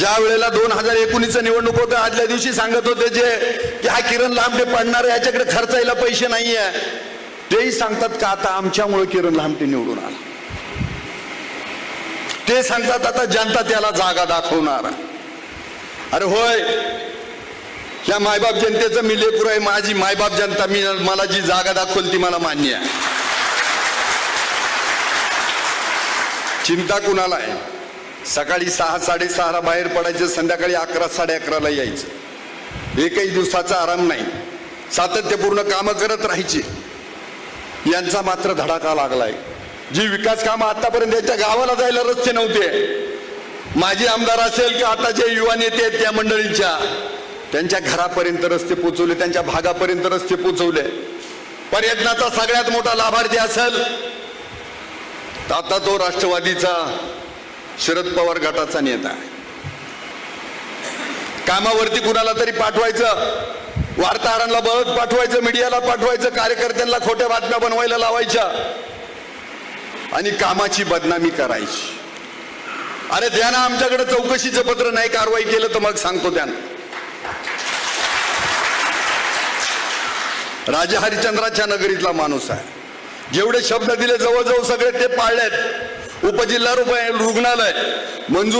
ज्या वेळेला दोन हजार एकोणीसचं निवडणूक होतं आदल्या दिवशी सांगत होते जे की हा किरण लांबटे पडणार आहे, याच्याकडे खर्चायला पैसे नाही आहे तेही सांगतात का आता आमच्यामुळे किरण लांबटे निवडून आला? ते सांगतात आता जनता त्याला जागा दाखवणार. अरे होय या मायबाप जनतेचं मी लेकरू आहे माझी मायबाप जनता मी मला जी जागा दाखवल ती मला मान्य आहे. चिंता कुणाला आहे? सकाळी सहा साडेसहाला बाहेर पडायचं संध्याकाळी अकरा साडे अकराला यायचं. एकही दिवसाचा आराम नाही. सातत्यपूर्ण कामं करत राहायची. यांचा मात्र धडाका लागलाय. जी विकास कामं आतापर्यंत याच्या गावाला जायला रस्ते नव्हते. माजी आमदार असेल की आता जे युवा नेते आहेत त्या मंडळींच्या त्यांच्या घरापर्यंत रस्ते पोचवले त्यांच्या भागापर्यंत रस्ते पोचवले. पर्यटनाचा सगळ्यात मोठा लाभार्थी असेल तर आता तो राष्ट्रवादीचा शरद पवार गटाचा नेता कामावरती कुणाला तरी पाठवायचं वार्ताहरांना बळत पाठवायचं मीडियाला पाठवायचं कार्यकर्त्यांना खोट्या बातम्या बनवायला लावायच्या. आणि कामाची बदनामी करायची. अरे द्या ना आमच्याकडे चौकशीचं पत्र नाही कारवाई केलं तर मग सांगतो त्यांना. राजा हरिचंद्राच्या नगरीतला माणूस आहे. जेवढे शब्द दिले जवळजवळ सगळे ते पाळलेत. उपजिल्हा रुग्णालय मंजूर